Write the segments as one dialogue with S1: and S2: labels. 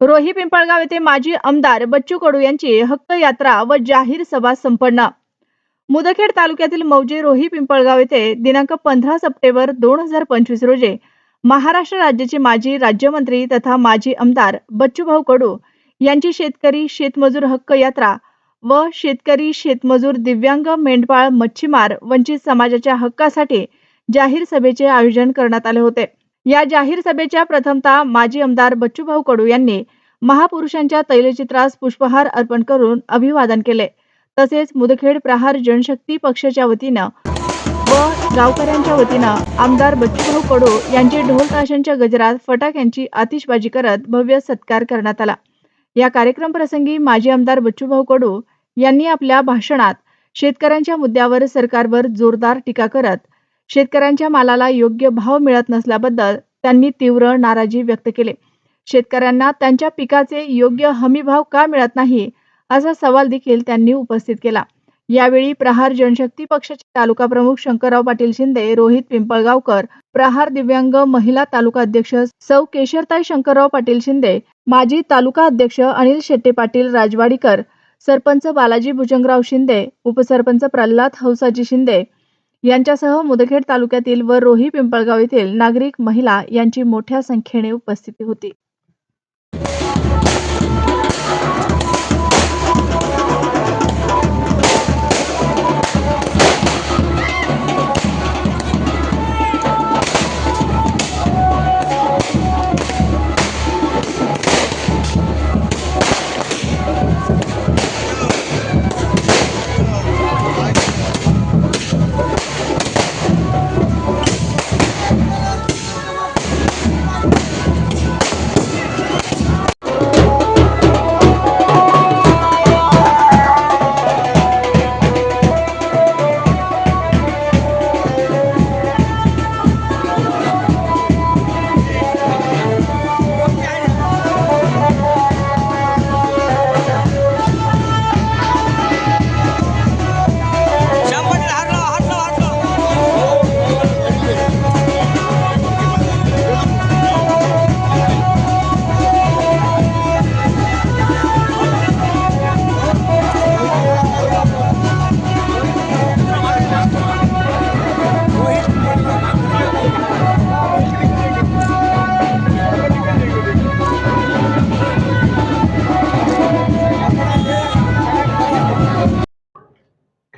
S1: रोही पिंपळगाव येथे माजी आमदार बच्चू कडू यांची हक्क यात्रा व जाहीर सभा संपन्न. मुदखेड तालुक्यातील मौजे रोही पिंपळगाव येथे दिनांक पंधरा सप्टेंबर दोन हजार पंचवीस रोजी महाराष्ट्र राज्याचे माजी राज्यमंत्री तथा माजी आमदार बच्चूभाऊ कडू यांची शेतकरी शेतमजूर हक्क यात्रा व शेतकरी शेतमजूर दिव्यांग मेंढपाळ मच्छीमार वंचित समाजाच्या हक्कासाठी जाहीर सभेचे आयोजन करण्यात आले होते. या जाहीर सभेच्या प्रथमतः माजी आमदार बच्चूभाऊ कडू यांनी महापुरुषांच्या तैलचित्रास पुष्पहार अर्पण करून अभिवादन केले. तसेच मुदखेड प्रहार जनशक्ती पक्षाच्या वतीनं व गावकऱ्यांच्या वतीनं आमदार बच्चूभाऊ कडू यांचे ढोल ताशांच्या गजरात फटाक्यांची आतिषबाजी करत भव्य सत्कार करण्यात आला. या कार्यक्रम प्रसंगी माजी आमदार बच्चूभाऊ कडू यांनी आपल्या भाषणात शेतकऱ्यांच्या मुद्द्यावर सरकारवर जोरदार टीका करत शेतकऱ्यांच्या मालाला योग्य भाव मिळत नसल्याबद्दल त्यांनी तीव्र नाराजी व्यक्त केली. शेतकऱ्यांना त्यांच्या पिकाचे योग्य हमीभाव का मिळत नाही असा सवाल देखील त्यांनी उपस्थित केला. यावेळी प्रहार जनशक्ती पक्षाचे तालुका प्रमुख शंकरराव पाटील शिंदे रोहित पिंपळगावकर प्रहार दिव्यांग महिला तालुका अध्यक्ष सौ केशरताई शंकरराव पाटील शिंदे माजी तालुका अध्यक्ष अनिल शेट्टे पाटील राजवाडीकर सरपंच बालाजी भुजंगराव शिंदे उपसरपंच प्रल्हाद हौसाजी शिंदे यांच्यासह मुदखेड तालुक्यातील व रोही पिंपळगाव येथील नागरिक महिला यांची मोठ्या संख्येने उपस्थिती होती.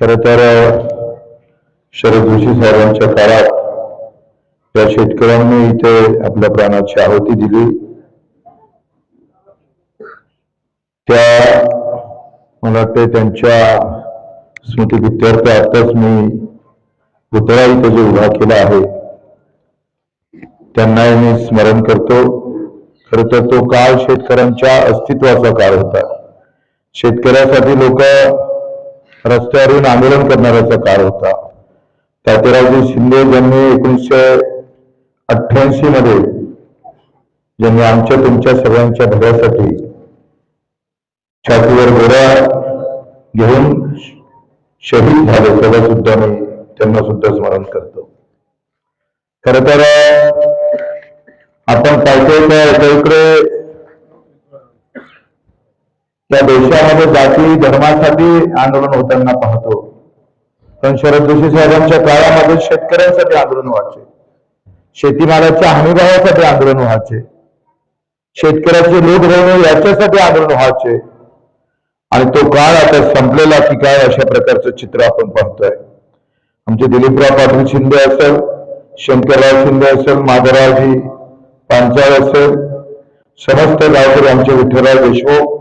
S2: खर तर शरद जोशी साहेबांच्या काळात या शेतकऱ्यांनी इथे आपल्या प्राणाची आहुती दिली. त्या मला वाटते त्यांच्या स्मृतीप्रित्यर्थ आताच मी पुतळा इथे जो उभा केला आहे त्यांनाही मी स्मरण करतो. खर तर तो काळ शेतकऱ्यांच्या अस्तित्वाचा काळ होता. शेतकऱ्यासाठी लोक रस्त्यावरून आंदोलन करणाऱ्याचा काळ होता. तात्यारावजी शिंदे ज्यांनी एकोणीसशे अठ्ठ्याऐंशी मध्ये ज्यांनी आमच्या तुमच्या सगळ्यांच्या भल्यासाठी छातीवर गोळ्या घेऊन शहीद झाले तेव्हा सुद्धा मी त्यांना सुद्धा स्मरण करतो. खर तर आपण पाहतोय त्या एकीकडे त्या देशामध्ये जाती धर्मासाठी आंदोलन होताना पाहतो. पण शरद जोशी साहेबांच्या काळामध्ये शेतकऱ्यांसाठी आंदोलन व्हायचे. शेतीमालाच्या हमीभावासाठी आंदोलन व्हायचे. शेतकऱ्याचे लोक होणे याच्यासाठी आंदोलन व्हायचे. आणि तो काळ आता संपलेला की काय अशा प्रकारचं चित्र आपण पाहतोय. आमचे दिलीपराव पाटील शिंदे असेल शंकरराव शिंदे असेल माधवरावजी पांचाळ असेल समस्त गावकरी आमचे विठ्ठलराव देशमुख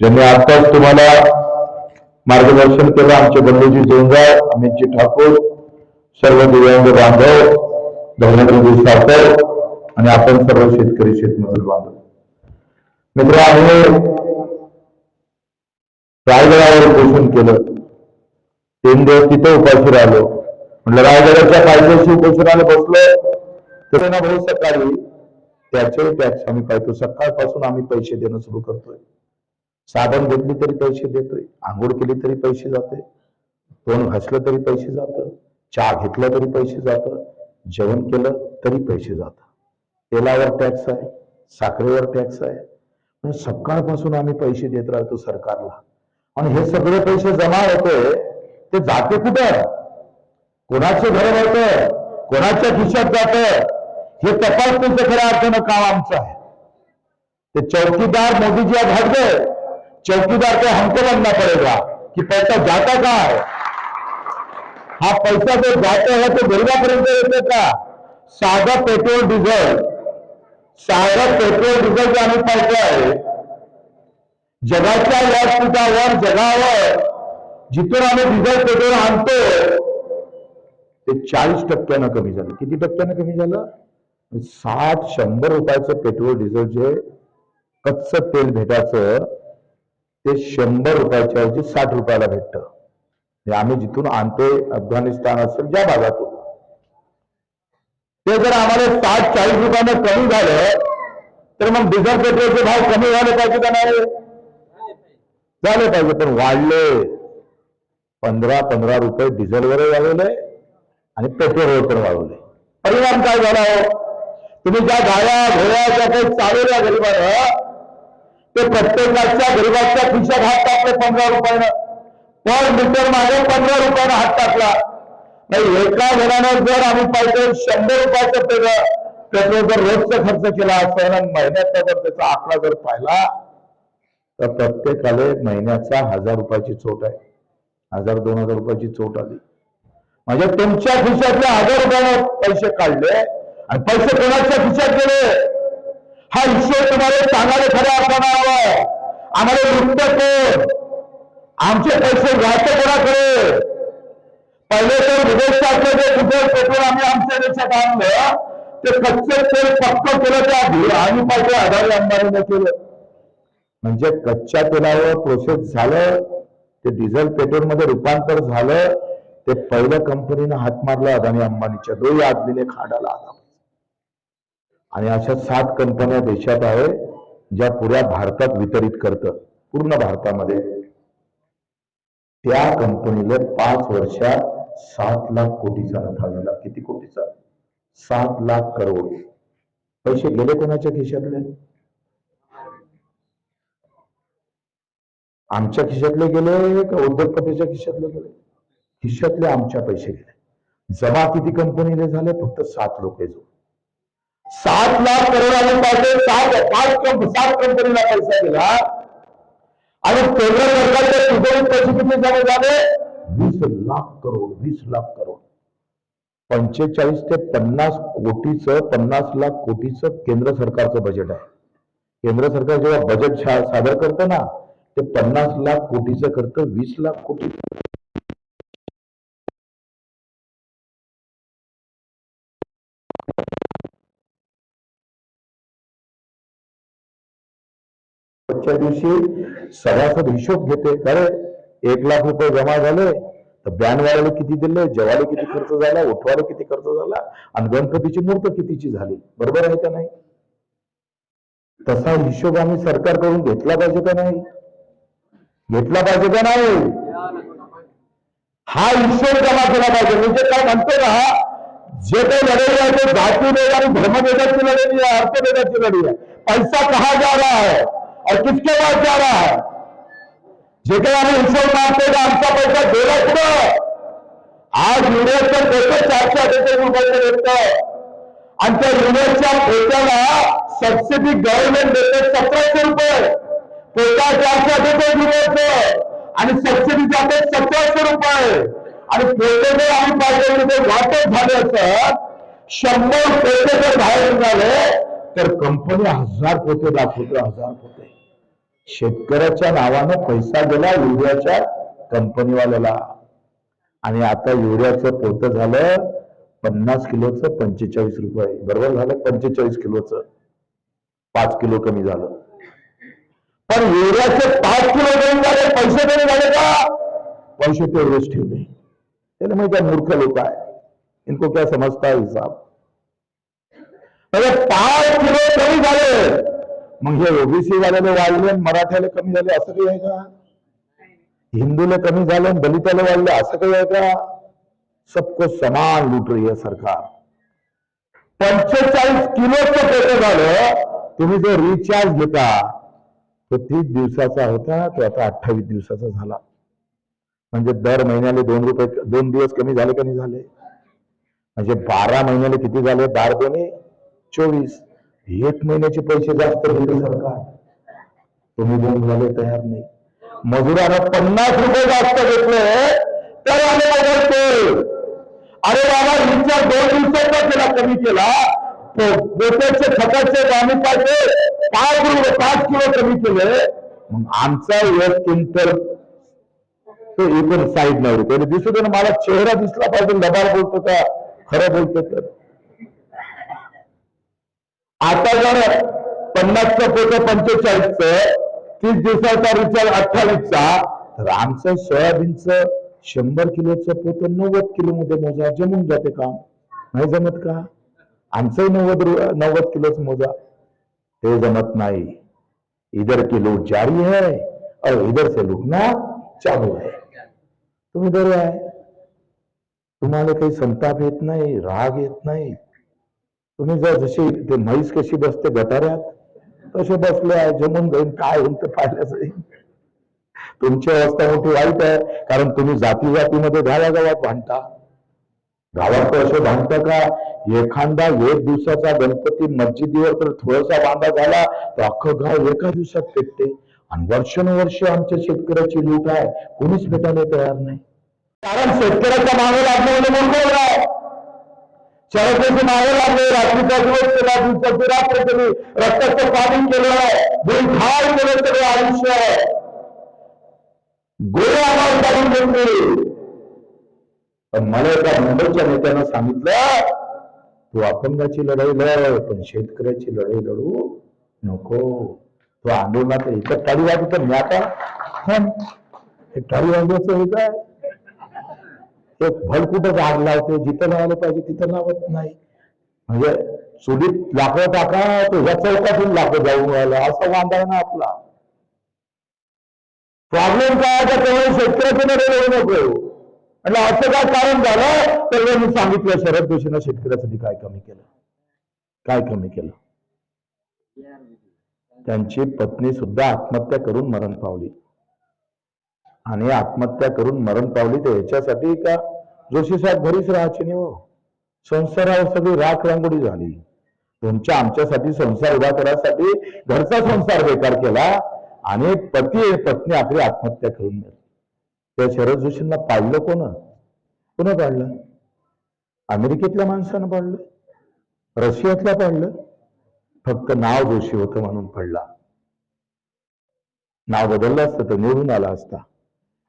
S2: ज्यांनी आताच तुम्हाला मार्गदर्शन केलं आमचे बंधूजी जोंजाळ अमितजी ठाकूर सर्व दिव्यांग बांधव धर्मेंद्रजी साखर आणि आपण सर्व शेतकरी शेतमजूर बांधव. मित्र आम्ही रायगडावर पोषण केलं. तीन दिवस तिथं उपाशी राहिलो. म्हटलं रायगडाच्या पायथ्याशी उपोषणाला बसलो तर ना भाऊ सकाळी त्याचे टॅक्स आम्ही पाहतो सकाळपासून आम्ही पैसे देणं सुरू करतोय. साबण घेतली तरी पैसे देतोय आंघोळ केली तरी पैसे जाते तोंड घासलं तरी पैसे जात चहा घेतलं तरी पैसे जातं जेवण केलं तरी पैसे जातं. तेलावर टॅक्स आहे साखरेवर टॅक्स आहे. पण सकाळपासून आम्ही पैसे देत राहतो सरकारला. आणि हे सगळे पैसे जमा होते ते जाते कुठं? कोणाचे घर होत? कोणाच्या खिशात जात? हे तपासणीचं खऱ्या अर्थानं काम आमचं आहे. ते चौकीदार मोदी जी आज हटले चौकीदार को हमको बनना पड़ेगा कि पैसा जाता कहाँ है हा पैसा जो जाता है तो गरीबापर्यंत येतो का? साधा पेट्रोल डिझेल. साधा पेट्रोल डिझेल जे आम्ही पाहिजे आहे जगाच्या व्यासपीठावर जगावर जिथून आम्ही डिझेल पेट्रोल आणतो ते चाळीस टक्क्यानं कमी झालं. किती टक्क्यानं कमी झालं? साठ शंभर रुपयाचं पेट्रोल डिझेल जे कच्च तेल भेटायचं ते शंभर रुपयाच्या ऐवजी साठ रुपयाला भेटत. म्हणजे आम्ही जिथून आणतोय अफगाणिस्तान असेल ज्या भागातून. ते जर आम्हाला साठ चाळीस रुपयानं कमी झालं तर मग डिझेल पेट्रोलचे भाव कमी झाले पाहिजे का नाही? झाले पाहिजे पण वाढले. पंधरा पंधरा रुपये डिझेलवर वाढवले आणि पेट्रोलवर पण वाढवले. परिणाम काय झाला हो? तुम्ही ज्या गाड्या घोड्या ज्या काही चालवल्या गरीबाला ते प्रत्येकाच्या गरीबाच्या खिशात हात टाकले पंधरा रुपयानं. पर मीटर मागे पंधरा रुपयानं हात टाकला. नाही एका जणानं जर आम्ही पाहिजे शंभर रुपयाचं पेट्रोल पेट्रोल जर रोजचा खर्च केला असेल आणि महिन्याचा जर त्याचा आकडा जर पाहिला तर प्रत्येकाला महिन्याचा हजार रुपयाची चोट आहे. हजार दोन हजार रुपयाची चोट आली. म्हणजे तुमच्या खिशातल्या हजार रुपयानं पैसे काढले आणि पैसे कोणाच्या खिशात गेले? हा ईश्वर तुम्हाला चांगले खऱ्या अर्थानं हवाय आम्हाला वृत्त कोण? आमचे पैसे घ्यायचे कोणाकडे? पहिले तर विदेशातलं जे कुठे पेट्रोल आम्ही आमच्या देशात आणलं ते कच्चे तेल पक्क केलं त्या आणि पाहिजे आधारी अंबानीने केलं. म्हणजे कच्च्या तेलावर प्रोसेस झालं ते डिझेल पेट्रोलमध्ये रूपांतर झालं ते पहिल्या कंपनीनं हात मारला अदानी अंबानीच्या. दोन्ही आदमीने खाडाला आला आणि अशा सात कंपन्या देशात आहे ज्या पुऱ्या भारतात वितरित करतं पूर्ण भारतामध्ये. त्या कंपनीला पाच वर्षात सात लाख कोटीचा नफा झाला. किती कोटीचा? सात लाख करोड. पैसे गेले कोणाच्या खिशातले? आमच्या खिशातले गेले का उद्योगपतीच्या खिशातले गेले? खिशातले आमच्या पैसे गेले. जमा किती कंपनीले झाले? फक्त सात लोक जो सात लाख करोडाने पाहिजे. सात पाच कंप सात कंपनीला पैसा दिला. आणि केंद्र सरकारच्या तिजोरीत पैसे किती जमा झाले? वीस लाख करोड वीस लाख करोड. पंचेचाळीस ते पन्नास कोटीचं पन्नास लाख कोटीचं केंद्र सरकारचं बजेट आहे. केंद्र सरकार जेव्हा बजेट सादर करतं ना ते पन्नास लाख कोटीचं करतं वीस लाख कोटी च्या दिवशी सभासद हिशोब घेते अरे एक लाख रुपये जमा झाले तर बॅनवाल्याला किती दिले जेवायला किती खर्च झाला उठवायला किती खर्च झाला आणि गणपतीची मूर्त कितीची झाली बरोबर आहे का नाही? तसा हिशोब आम्ही सरकारकडून घेतला पाहिजे का नाही? घेतला पाहिजे का नाही? हा हिशोब जमा केला पाहिजे. म्हणजे काय म्हणतो ना जे काही लढाई आहे ते जाती वेग आणि धर्मभेदाची लढाई आहे अर्थभेदाची लढाई आहे. पैसा कहा जा रहा है? और किसके पास जा रहा है? जे आम्ही हिशोब मारतोय का आमचा पैसा गेला कुठं आज युनियनचं देतो चारशे अठ्ठेचाळीस रुपयाचं भेटतं आणि त्या युनियनच्या पेट्याला सबसिडी गव्हर्नमेंट देते सतराशे रुपये पेटा चारशे अठ्ठेचाळीस रुपयाचं आणि सबसिडी जाते सतराशे रुपये आणि पेटे जर आम्ही पाहिजे ते वाटप झाले असं शंभर पेटे जर बाहेर निघाले तर कंपनी हजार पोते दाखवते हजार पोते शेतकऱ्याच्या नावानं पैसा गेला युरियाच्या कंपनीवाल्याला. आणि आता युरियाचं पोत झालं पन्नास किलोचं पंचेचाळीस रुपये. बरोबर झालं? पंचेचाळीस किलोचं. पाच किलो कमी झालं. पण युरियाचे पाच किलो कमी झाले. पैसे कमी झाले का? पैसे तेवढेच ठेवले. त्याला माहिती आहे मूर्ख लोक आहे. इनको क्या समजता हिसाब? म्हणजे पाच किलो कमी झाले. मग हे ओबीसी वाल्याला वाढले मराठ्याला कमी झाले असं काही आहे का? हिंदूला कमी झालं आणि दलिताला वाढले असं काही आहे का? सबको समान लूट रही है सरकार. पंचेचाळीस किलोचं पेट झालं तुम्ही जो रिचार्ज घेता तो तीस दिवसाचा होता तो आता अठ्ठावीस दिवसाचा झाला. म्हणजे दर महिन्याला दोन रुपये दोन दिवस कमी झाले का नाही झाले? म्हणजे बारा महिन्याला किती झाले? बार दोन्ही चोवीस. एक महिन्याचे पैसे जास्त दिले सरकार. तुम्ही दोन झाले तयार नाही. मजुरानं पन्नास रुपये जास्त घेतले तर आले बदलते. अरे बाबा विचार दोन दिवसाचा केला कमी केला. तो गोट्याचे खताचे आम्ही काय पाच रुपये पाच किलो कमी केले. मग आमचा एक क्विंटल तो एकूण साईड नाही रुपये. दिसू दे ना मला चेहरा दिसला पाहिजे लबाड बोलतो का? खरं बोलतो तर. आता जर पन्नासचं फोटो पंचेचाळीसच तीस दिवसाचा रिचार्ज अठ्ठावीसचा तर आमचं सोयाबीनचं शंभर किलोचं पोतं नव्वद किलो मध्ये मोजा जमून जाते का नाही जमत का? आमचंही नव्वद नव्वद किलोच मोजा. ते जमत नाही. इधर की लूट जारी है और इधर से लुटना चालू है. तुम्ही बरे आहे. तुम्हाला काही संताप येत नाही राग येत नाही. तुम्ही जर जशी ते म्हैस कशी बसते गटाऱ्यात तसे बसले आहे जमून जाईन काय होईल ते पाहिलं जाईल तुमची अवस्था मोठी वाईट आहे कारण तुम्ही जाती जातीमध्ये गावा गावात भांडता. गावात असे भांडतं का? एखादा एक दिवसाचा गणपती मस्जिदीवर तर थोडासा बांधा झाला तर अख्खं गाव एका दिवसात पेटते. आणि वर्षानुवर्ष आमच्या शेतकऱ्याची लूट आहे. कोणीच भेटायला तयार नाही. कारण शेतकऱ्याच्या मागे लागणे म्हणजे शरदेची मागे लागले रात्रीचा दिवस केला दिवसाची रात्र केली रक्ताचं पाणी केलं दिलठार केलं सगळं आयुष्य गोळे आम्हाला काढून घेतले. पण मला एका मुंबईच्या नेत्यानं सांगितलं तू अपंगाची लढाई लढ पण शेतकऱ्याची लढाई लढू नको. तो आंदोलनात इतर टाळी वाजवतो मी आता. हे टाळी वाजवायचं हे काय? ते फळ कुठं झाड लावते जिथं लावायला पाहिजे तिथं लावत नाही. म्हणजे चुलीत लाकडं टाका तुझ्या चौकातून लाकडं जाऊन राहिला असा वांदा आहे ना आपला. प्रॉब्लेम काय आहे? शेतकऱ्याचं लढाई नको म्हणजे असं काय कारण झालं? तर मी सांगितलं शरद जोशीनं शेतकऱ्यासाठी काय कमी केलं? काय कमी केलं? त्यांची पत्नी सुद्धा आत्महत्या करून मरण पावली. आणि आत्महत्या करून मरण पावली तर याच्यासाठी का? जोशी साहेब घरीच राहायचे नाही हो. संसारावर सगळी राख रांगोळी झाली. तुमच्या आमच्यासाठी संसार उभा करायसाठी घरचा संसार बेकार केला आणि पती पत्नी आपली आत्महत्या करून त्या शरद जोशींना पाळलं कोण? कोण पाडलं अमेरिकेतल्या माणसानं पाडलं रशियातल्या पाडलं फक्त नाव जोशी होतं म्हणून पडला. नाव बदललं असतं तर निवडून आला असता.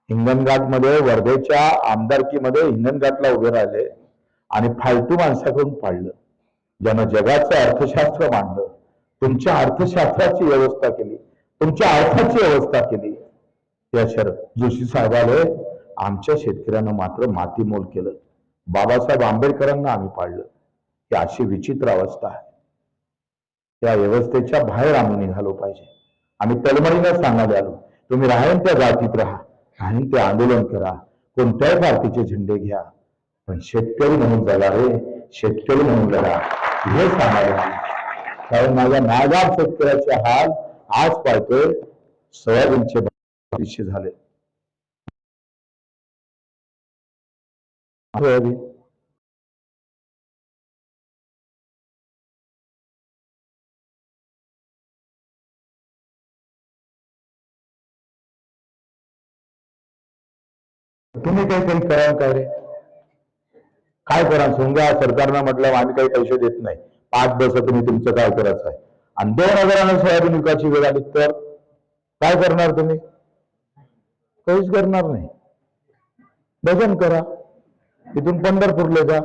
S2: हिंगणघाटमध्ये वर्धेच्या आमदारकीमध्ये हिंगणघाटला उभे राहिले आणि फालतू माणसाकडून पाडलं. ज्यानं जगाचं अर्थशास्त्र मांडलं तुमच्या अर्थशास्त्राची व्यवस्था केली तुमच्या अर्थाची व्यवस्था केली. त्या शरद जोशी साहेबाले आमच्या शेतकऱ्यांना मात्र मातीमोल केलं. बाबासाहेब आंबेडकरांना आम्ही पाडलं. ही अशी विचित्र अवस्था आहे. त्या व्यवस्थेच्या बाहेर आम्ही निघालो पाहिजे. आम्ही तलमळीनं सांगायला आलो तुम्ही राहीन त्या जातीत राहा. आणि ते आंदोलन करा. कोणत्याही पार्टीचे झेंडे घ्या. पण शेतकरी म्हणून जगा रे. शेतकरी म्हणून जगा हे सांगायला कारण माझ्या नागार शेतकऱ्याचे हाल आज पाहतोय. सोयाबीनचे झाले. सोयाबीन. तुम्ही काही काही करा काय रे? काय करा समजा सरकारनं म्हटलं आम्ही काही पैसे देत नाही. पाच बस तुम्ही तुमचं काय करायचं आहे? आणि दोन हजारानं सोयाबीन विकायची वेळ आली तर काय करणार तुम्ही? काहीच करणार नाही. भजन करा. इथून पंढरपूरला जा.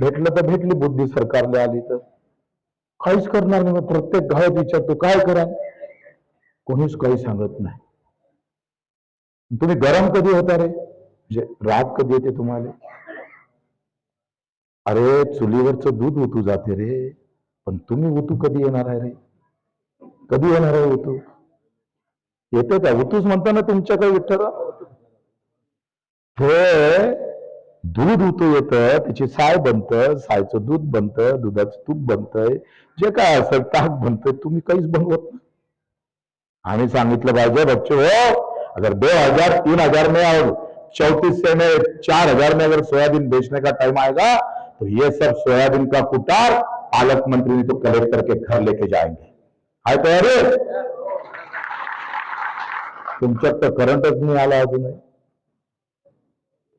S2: भेटलं तर भेटली बुद्धी सरकारला आली तर. काहीच करणार नाही. मग प्रत्येक गावात विचारतो काय करा कोणीच काही सांगत नाही. तुम्ही गरम कधी होता रे? म्हणजे राग कधी येते तुम्हाला? अरे चुलीवरचं दूध उतू जाते रे. पण तुम्ही उतू कधी येणार आहे रे? कधी येणार आहे उतू येते का? उतूच म्हणताना तुमच्या काही विठ्ठल हे दूध उतू येतं त्याची साय बनतं सायचं दूध बनतं दुधाचं तूप बनतंय जे काय असेल ताक बनतंय तुम्ही काहीच बनवत नाही. आम्ही सांगितलं पाहिजे बच्चे हो अगर दो हज़ार, तीन हज़ार में और चौतीस से में, चार हज़ार में अगर सोयाबीन बेचने का टाइम आएगा तो ये सब सोयाबीन का कुटार पालक मंत्री ने तो कलेक्टर के घर लेके जाएँगे। हाय तयारी तुमच्यात तर करंटच नाही आला अजूनही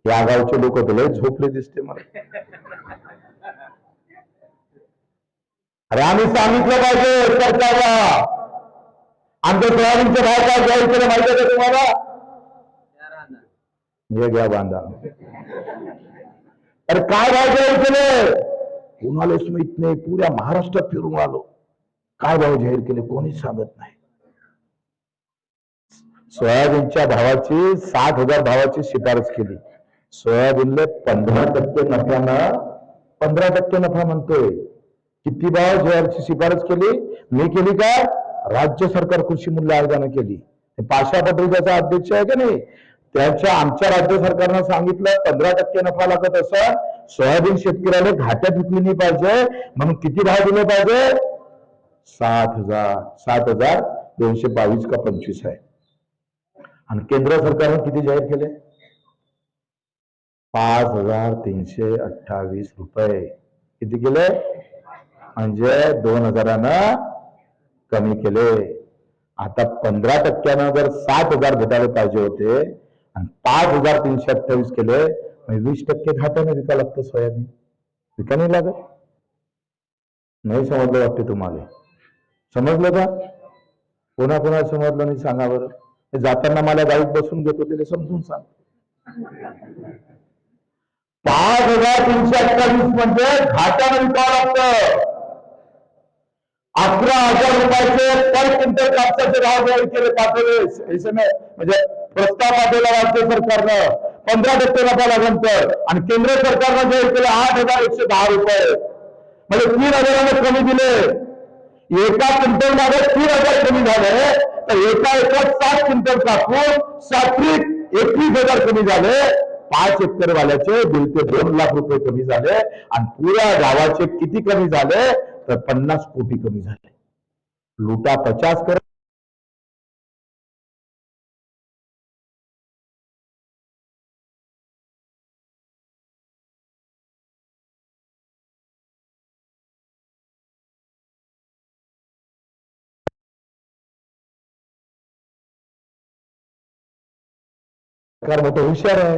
S2: या गावचे लोक तर लय झोपले दिसते मला अरे आम्ही सांगितलं पाहिजे आमच्या सोयाबीनचे भाव काय? घ्या इकडे माहिती आहे का तुम्हाला? हे घ्या बांधा. अरे काय भाव घ्या इकडे? कुणालाच माहीत नाही पुऱ्या महाराष्ट्रात फिरून आलो. काय भाव जाहीर केले? कोणीच सांगत नाही. सोयाबीनच्या भावाची साठ हजार भावाची शिफारस केली. सोयाबीनले पंधरा टक्के नफ्यानं पंधरा टक्के नफा म्हणतोय. किती भाव ज्वारीची शिफारस केली? मी केली का राज्य सरकार कृषी मूल्य आयोगानं केली. पाशा पटेल त्याचा अध्यक्ष आहे का नाही? त्याच्या आमच्या राज्य सरकारनं सांगितलं पंधरा टक्के नफा लागत असं. सोयाबीन शेतकऱ्याला घाट्यात विकली नाही पाहिजे. म्हणून किती भाव दिले पाहिजे? सात हजार सात हजार दोनशे बावीस का पंचवीस आहे. आणि केंद्र सरकारनं किती जाहीर केले? पाच हजार तीनशे अठ्ठावीस रुपये. किती केले? म्हणजे दोन हजारानं कमी केले. आता पंधरा टक्क्यानं जर सात हजार भेटायला पाहिजे होते आणि पाच हजार तीनशे अठ्ठावीस केले म्हणजे वीस टक्के घाटाने विका लागतं सोयाबीन. विका नाही लागत. नाही समजलं वाटते तुम्हाला. समजलं का? कोणा कोणाला समजलं नाही सांगा बरं. जाताना मला गाईत बसून घेतो ते समजून सांग. पाच हजार तीनशे अठ्ठावीस म्हणजे घाटाने विकावं लागतं. अकरा हजार रुपयाचे पर क्विंटल कापसाचे भाव जाहीर केले पाठवले. म्हणजे प्रस्ताव पाठवला राज्य सरकारनं. पंधरा टक्के नफा लागल्यानंतर आणि केंद्र सरकारनं जाहीर केले आठ हजार एकशे दहा रुपये. म्हणजे तीन हजाराने कमी दिले. एका क्विंटल मागे तीन हजार कमी झाले. तर एका एकरात सात क्विंटल कापून सातवी एकवीस हजार कमी झाले. पाच एकर वाल्याचे दीड ते दोन लाख रुपये कमी झाले. आणि पुऱ्या गावाचे किती कमी झाले? तर पन्नास कोटी कमी झाले. लुटा पचास कर सरकार मोठं हुशार आहे.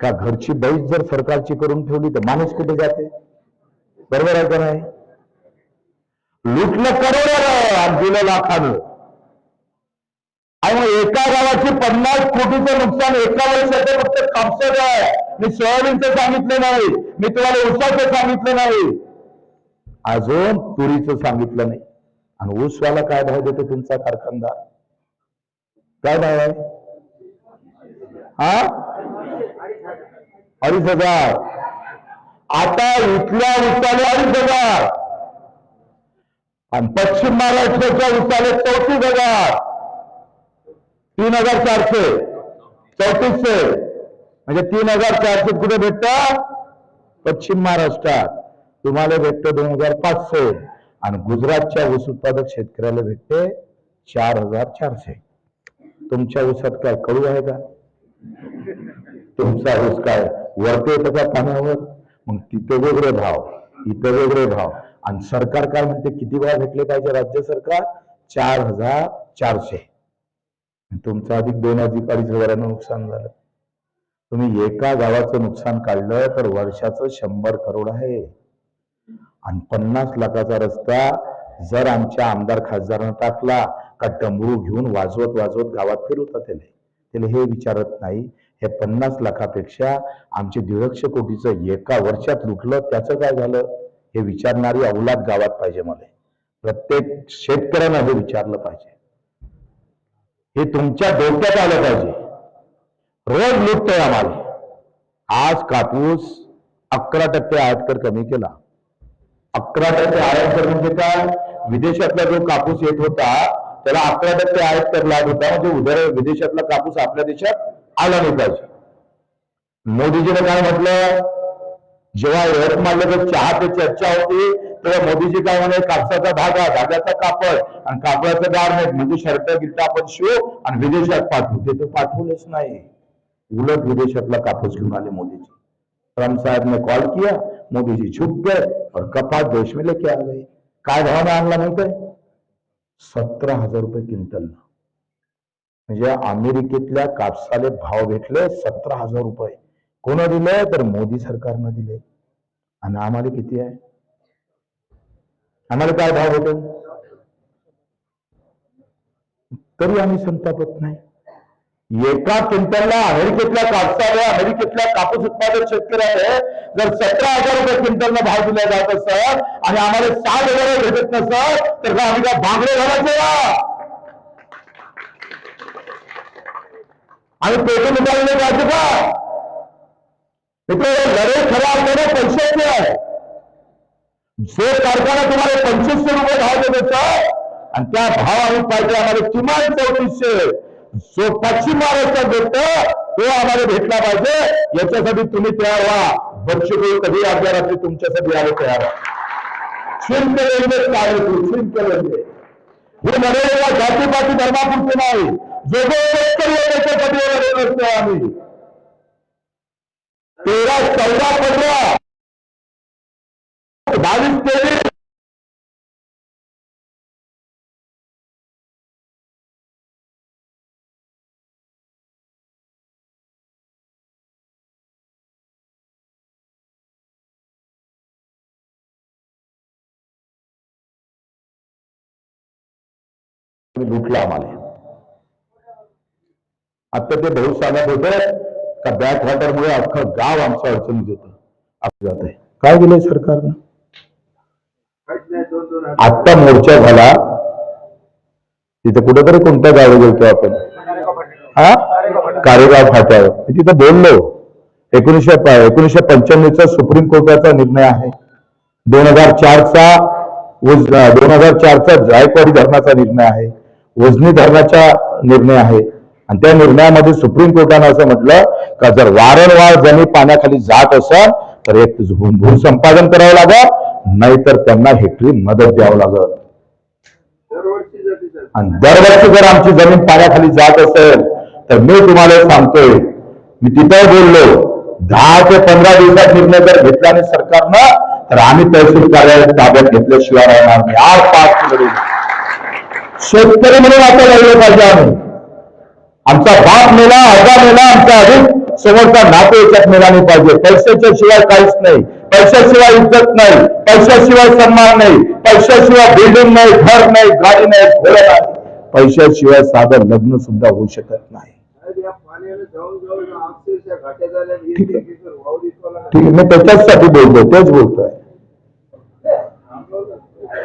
S2: का घरची बैठ जर सरकारची करून ठेवली तर माणूस कुठे जाते? बरोबर आहे का नाही? लुटलं करोड आणि लाखानं. आणि एका गावाची पन्नास कोटीचं नुकसान एका वर्षाचं फक्त कापसाचं आहे. मी सोयाबीनचं सांगितलं नाही. मी तुम्हाला ऊसाचं सांगितलं नाही. अजून तुरीचं सांगितलं नाही. आणि ऊसवाला काय भाव देतो तुमचा कारखानदार? काय भाव आहे? हा? अडीच हजार. आता इथल्या उसाले अडीच हजार. आणि पश्चिम महाराष्ट्राच्या उसाले चौतीस हजार. तीन हजार चारशे. चौतीसशे. म्हणजे तीन हजार चारशे कुठे भेटत? पश्चिम महाराष्ट्रात. तुम्हाला भेटतं दोन हजार पाचशे. आणि गुजरातच्या ऊस उत्पादक शेतकऱ्याला भेटते चार हजार चारशे. तुमच्या ऊसात काय कळू आहे का? तुमचा ऊस काय वरते येतं का पाण्यावर? मग तिथे वेगळे भाव. इथं वेगळे भाव. आणि सरकार काय म्हणते किती वेळा भेटले पाहिजे राज्य सरकार? चार हजार चारशे. तुमचं अधिक दोन अधिक अडीच हजारांना नुकसान झालं. तुम्ही एका गावाचं नुकसान काढलं तर वर्षाचं शंभर करोड आहे. आणि पन्नास लाखाचा रस्ता जर आमच्या आमदार खासदारानं टाकला का डमरू घेऊन वाजवत वाजवत गावात फिरवता त्याला. त्याला हे विचारत नाही. हे पन्नास लाखापेक्षा आमचे दीडशे कोटीचं एका वर्षात लुटलं त्याचं काय झालं? हे विचारणारी अवलाद गावात पाहिजे मला. प्रत्येक शेतकऱ्यानं हे विचारलं पाहिजे. हे तुमच्या डोक्यात आलं पाहिजे. रोज लुटतोय आम्हाला. आज कापूस अकरा टक्के आयात कर कमी केला. अकरा टक्के आयात कर म्हणजे काय? विदेशातला जो कापूस येत होता त्याला अकरा टक्के आयात कर लागत होता. म्हणजे उदर विदेशातला कापूस आपल्या देशात आला नाही पाहिजे. मोदीजीने काय म्हटलं? जेव्हा यवतमाळला जर चहा पे चर्चा होती तेव्हा मोदीजी काय म्हणे कापसाचा धागा धाग्याचा कापड आणि कापडाचं गारमेंट म्हणजे शर्ट गिरता आपण शिवू आणि विदेशात पाठवू. ते तर पाठवलेच नाही. उलट विदेशातला कापूस घेऊन आले मोदीजी. ट्रम्प साहब ने कॉल किया. मोदी जी झुक गए और कपास देश में लेके आ गए. काय भावाने आणला माहीत सतरा हजार रुपये क्विंटल. म्हणजे अमेरिकेतल्या कापसाले भाव भेटले सतरा हजार रुपये. कोण दिले तर मोदी सरकारनं दिले। आणि आम्हाला किती आहे आम्हाला काय भाव भेटेल तरी आम्ही संतापत नाही एका क्विंटलला अमेरिकेतल्या कापसाला अमेरिकेतल्या कापूस उत्पादक शेतकऱ्याने जर सतरा हज़ार रुपये क्विंटलला भाव दिला जात असत आणि आम्हाला सात हज़ार भेटत नसत तर आम्ही काय बांगडे घालायचे आम्ही का मित्र लढे खऱ्या अर्थाने पैशाची आहे. जो कारखाना तुम्हाला पंचवीसशे रुपये भाव देत आणि त्या भाव आम्ही पाहिजे आम्हाला किमान चौतीसशे. जो पश्चिम महाराष्ट्रात भेटतो तो आम्हाला भेटला पाहिजे. याच्यासाठी तुम्ही तयार व्हा. बच्चू कधी अर्ध्या रात्री तुमच्यासाठी आले तयार व्हा. शुल्क रेल्वे काय होती शुल्क रेल्वे हे लढाईला जातीपाती धर्मापुरते नाही. जो जो शेतकरी त्याच्यासाठी लढत असतो आम्ही. तेरा चौदा पंधरा. बावीस तेवीस. लुटला आम्हाला. आता ते भाऊ सांगत होते का बॅक वॉटरमुळे अख्खं गाव आमचं अडचणीत येतं. आपलं जात आहे. काय दिलंय सरकारनं? आत्ता मोर्चा झाला. तिथे कुठेतरी कोणत्या गावी गेलतो आपण? हा? कारेगाव फाट्यावर. मी तिथं बोललो. एकोणीशे एकोणीशे पंच्याण्णवचा सुप्रीम कोर्टाचा निर्णय आहे. दोन हजार चारचा दोन हजार चारचा जायकवाडी धरणाचा निर्णय आहे. वजनी धरणाचा निर्णय आहे. आणि त्या निर्णयामध्ये सुप्रीम कोर्टानं असं म्हटलं का जर वारंवार जमीन पाण्याखाली जात असेल तर एक भूसंपादन करावं लागत नाहीतर त्यांना हेक्टरी मदत द्यावं लागत आणि दरवर्षी जर आमची जमीन पाण्याखाली जात असेल तर मी तुम्हाला सांगतोय मी तिथे बोललो दहा ते पंधरा दिवसात निर्णय जर घेतला नाही सरकारनं तर आम्ही तहसील कार्यालय ताब्यात घेतल्याशिवाय राहणार नाही. आठ पाच शेतकरी म्हणून आता लढलं पाहिजे आम्ही. आमचा बाप मेला आजा मेला आमचा अधिक समोरचा नाते याच्यात मेला नाही पाहिजे. पैशाच्या शिवाय काहीच नाही. पैशाशिवाय इज्जत नाही. पैशाशिवाय सन्मान नाही. पैशाशिवाय बिल्डिंग नाही घर नाही गाडी नाही घोडं नाही. पैशाशिवाय साधं लग्न सुद्धा होऊ शकत नाही. ठीक आहे. मी त्याच्याचसाठी बोलतोय तेच बोलतोय.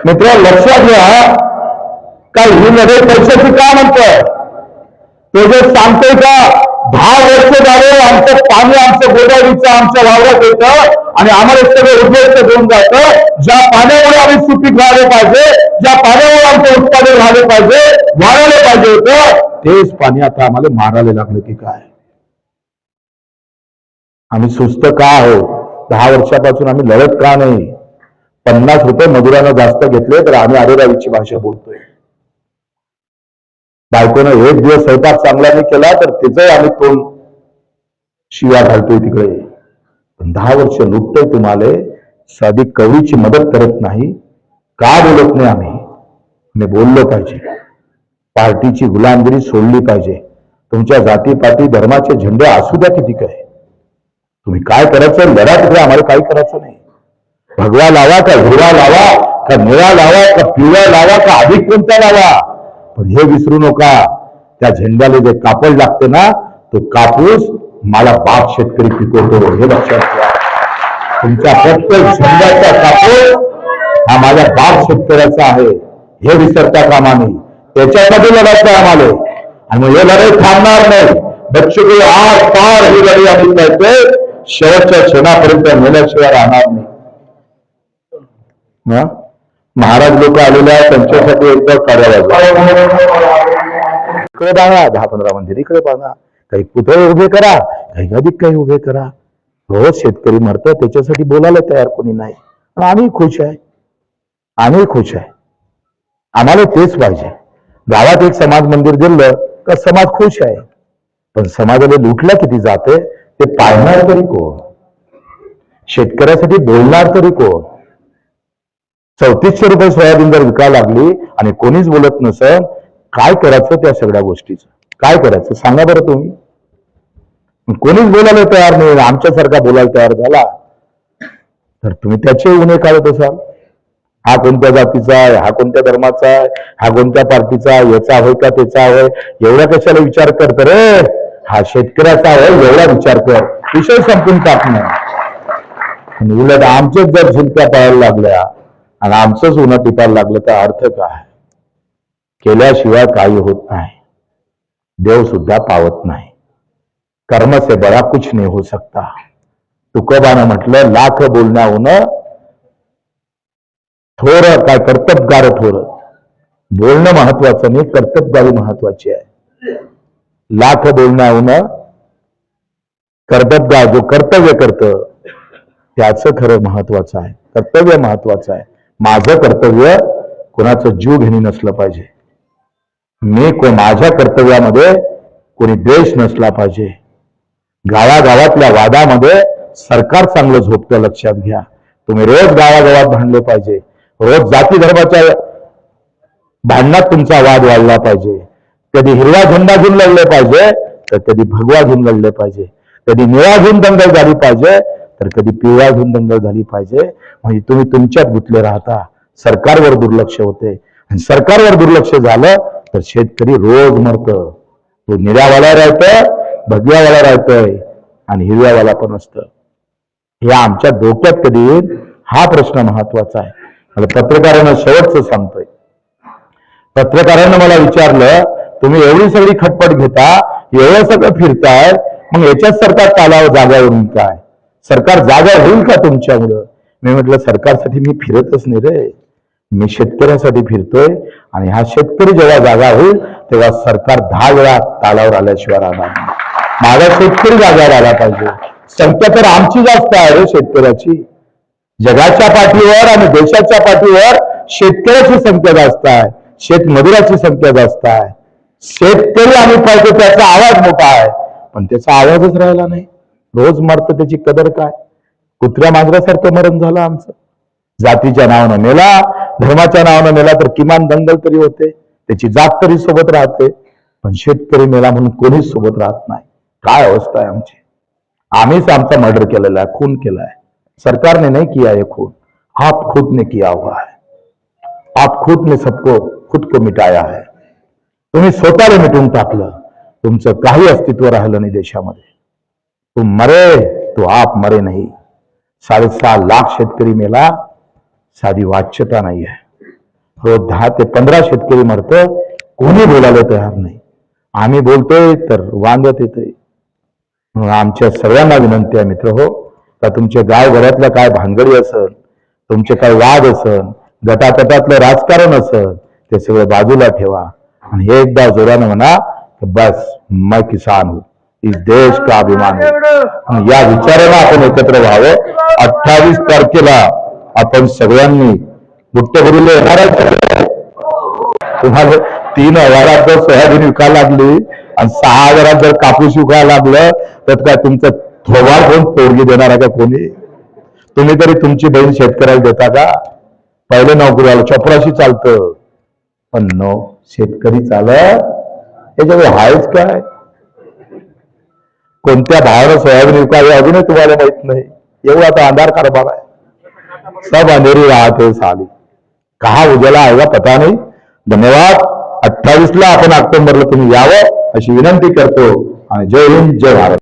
S2: मित्र लक्षात घ्या. का ही लढाई पैशाची का म्हणतोय? ते जे सांगतोय का दहा वर्ष झाले आमचं पाणी आमचं गोदावरीचं आमच्या वावरात येतं आणि आम्हाला सगळं उद्ध्वस्त होऊन जातं. ज्या पाण्यामुळे आम्ही सुपीक राहिले पाहिजे ज्या पाण्यामुळे आमचं उत्पादन झालं पाहिजे वाढवलं पाहिजे होतं तेच पाणी आता आम्हाला मारायला लागलं की काय? आम्ही सुस्त का आहोत? दहा वर्षापासून आम्ही लढत का नाही? पन्नास रुपये मजुरांना जास्त घेतले तर आम्ही आरेरावीची भाषा बोलतोय. बायकोनं एक दिवस स्वयंपाक चांगला नाही केला तर तिचंही आम्ही तोंड शिव्या घालतोय तिकडे. पण दहा वर्ष लुटतोय तुम्हाला साधी कवीची मदत करत नाही. का बोलत नाही आम्ही? मी बोललो पाहिजे. पार्टीची गुलामगिरी सोडली पाहिजे. तुमच्या जातीपाती धर्माचे झेंडे असू द्या किती काय. तुम्ही काय करायचं लढा तिकडे आम्हाला काही करायचं नाही. भगवा लावा का हिरवा लावा का निळा लावा का पिवळा लावा का अधिक कोणता लावा? पण हे विसरू नका. त्या झेंड्याला जे कापड लागते ना तो कापूस मला बाप शेतकरी पिकवतो. हे लक्षात घ्या तुमच्या प्रत्येक झेंड्याचा कापूस हा माझ्या बाप शेतकऱ्याचा आहे. हे विसरता कामा नये. त्याच्यामध्ये लढायचं आम्हाला. आणि हे लढाई थांबणार नाही. बच्चू आर पार ही लढाई आम्ही करतोय शेवटच्या क्षणापर्यंत नेल्याशिवाय राहणार नाही. महाराज लोक आलेले आहेत त्यांच्यासाठी एकदा कार्यालय इकडे बांधा दहा पंधरा मंदिर इकडे बांधा काही पुतळे उभे करा काही अधिक काही उभे करा. रोज शेतकरी मरतो त्याच्यासाठी बोलायला तयार कोणी नाही. पण आम्ही खुश आहे. आम्ही खुश आहे. आम्हाला तेच पाहिजे. गावात एक समाज मंदिर दिलं का समाज खुश आहे. पण समाजाला लुटलं किती जाते ते पाहणार तरी कोण? शेतकऱ्यासाठी बोलणार तरी कोण? चौतीसशे रुपये सोयाबीन जर विकायला लागली आणि कोणीच बोलत नसेल काय करायचं त्या सगळ्या गोष्टीचं? काय करायचं? सांगा बरं तुम्ही. कोणीच बोलायला तयार नाही आमच्यासारखा बोलायला तयार झाला. तर तुम्ही त्याचे उन्हे काढत असाल. हा कोणत्या जातीचा आहे हा कोणत्या धर्माचा आहे हा कोणत्या पार्टीचा याचा होय का त्याचा होय एवढा कशाला विचार करत रे? हा शेतकऱ्याचा आहे एवढा विचार कर. विषय संपून टाकणं उलट आमचेच जर झुलक्या पाहायला लागल्या आणि आमचंच उन्हा टिपायला लागलं तर अर्थ काय? केल्याशिवाय काही होत नाही. देव सुद्धा पावत नाही. कर्म से बडा कुछ नाही हो सकता तुकोबानं म्हटलं लाख बोलण्याहून थोर काय कर्तबगार थोर. बोलणं महत्वाचं नाही कर्तबगारी महत्वाची आहे. लाख बोलण्याहून कर्तबगार जो कर्तव्य करत त्याचं खरं महत्वाचं आहे. कर्तव्य महत्वाचं आहे. माझं कर्तव्य कोणाचं जीव घेणी नसलं पाहिजे. मी को माझ्या कर्तव्यामध्ये कोणी द्वेष नसला पाहिजे. गावागावातल्या वादामध्ये सरकार चांगलं झोपतं लक्षात घ्या. तुम्ही रोज गावागावात भांडले पाहिजे. रोज जाती धर्माच्या भांडणात तुमचा वाद वाढला पाहिजे. कधी हिरवा झेंडा घेऊन लढले पाहिजे तर कधी भगवा घेऊन लढले पाहिजे. कधी निळा घेऊन दंगल झाली पाहिजे तर कधी पिवळा घेऊन दंगल झाली पाहिजे. म्हणजे तुम्ही तुमच्यात गुंतले राहता. सरकारवर दुर्लक्ष होते. आणि सरकारवर दुर्लक्ष झालं तर शेतकरी रोज मरत. तो निऱ्यावाला राहतोय भगव्यावाला राहतोय आणि हिरव्यावाला पण असतं. हे आमच्या डोक्यात कधी येईल? हा प्रश्न महत्त्वाचा आहे. मला पत्रकारांना शेवटचं सांगतोय. पत्रकारांना मला विचारलं तुम्ही एवढी सगळी खटपट घेता एवढं सगळं फिरताय मग याच्यात सरकार चालावं जागा काय? सरकार जागा होईल का तुमच्यामुळं? मी म्हटलं सरकारसाठी मी फिरतच नाही रे. मी शेतकऱ्यासाठी फिरतोय आणि हा शेतकरी जेव्हा जागा होईल तेव्हा सरकार दहा वेळा तालावर आल्याशिवाय राहणार माझा शेतकरी जागा आला पाहिजे. संख्या तर आमची जास्त आहे रे शेतकऱ्याची. जगाच्या पाठीवर आणि देशाच्या पाठीवर शेतकऱ्याची संख्या जास्त आहे. शेतमजुराची संख्या जास्त आहे. शेतकरी आम्ही पाहिजे त्याचा आवाज मोठा आहे. पण त्याचा आवाजच राहिला नाही. रोज मरतं त्याची कदर काय? कुत्र्या मांजरासारखं मरण झालं आमचं. जातीच्या नावानं मेला धर्माच्या नावानं मेला तर किमान दंगल तरी होते त्याची जात तरी सोबत राहते पण शेतकरी मेला म्हणून कोणीच सोबत राहत नाही. काय अवस्था आहे आमची? आम्हीच आमचा मर्डर केलेला आहे खून केला आहे सरकारने नाही किया ये खून. आप खुद ने किया हुआ है. आप खुद ने सबको खुद को मिटाया है. तुम्ही स्वतःला मिटून टाकलं. तुमचं काही अस्तित्व राहिलं नाही देशामध्ये. तू मरे तो आप मरे नाही। साडेसहा लाख शेतकरी मेला साधी वाच्यता नाही आहे रोज दहा ते पंधरा शेतकरी मरतो कोणी बोलायला तयार नाही। आम्ही बोलतोय तर वांदत येतोय। म्हणून आमच्या सगळ्यांना विनंती आहे मित्र हो का तुमच्या गावघरातल्या काय भानगडी असन तुमचे काय वाद असन गटातटातलं राजकारण असन ते सगळं बाजूला ठेवा. आणि हे एकदा जोरानं म्हणा की बस मैं किसान हूं इस देश का अभिमान या विचारानं आपण एकत्र व्हावं। अठ्ठावीस तारखेला आपण सगळ्यांनी बुट्टभरीला येणार तुम्हाला तीन हजारात जर सोयाबीन विकायला लागली आणि सहा हजारात जर कापूस विकायला लागलं तर काय तुमचं थोबार कोण पोरगी देणार आहे का कोणी? तुम्ही तरी तुमची बहीण शेतकऱ्याला देता का? पहिले नोकरीवाला चपराशी चालतं. पण नो शेतकरी चालत याच्यामुळे हायच काय? कोणत्या भावानं सोयाबीन विकावे अजूनही तुम्हाला माहीत नाही. एवढा आता अंधार कारभार आहे. सब अंधेरी राहते साली. कहा उजाला आएगा पता नाही. धन्यवाद. अठ्ठावीस ला आपण ऑक्टोबरला तुम्ही यावं अशी विनंती करतो. आणि जय हिंद जय भारत.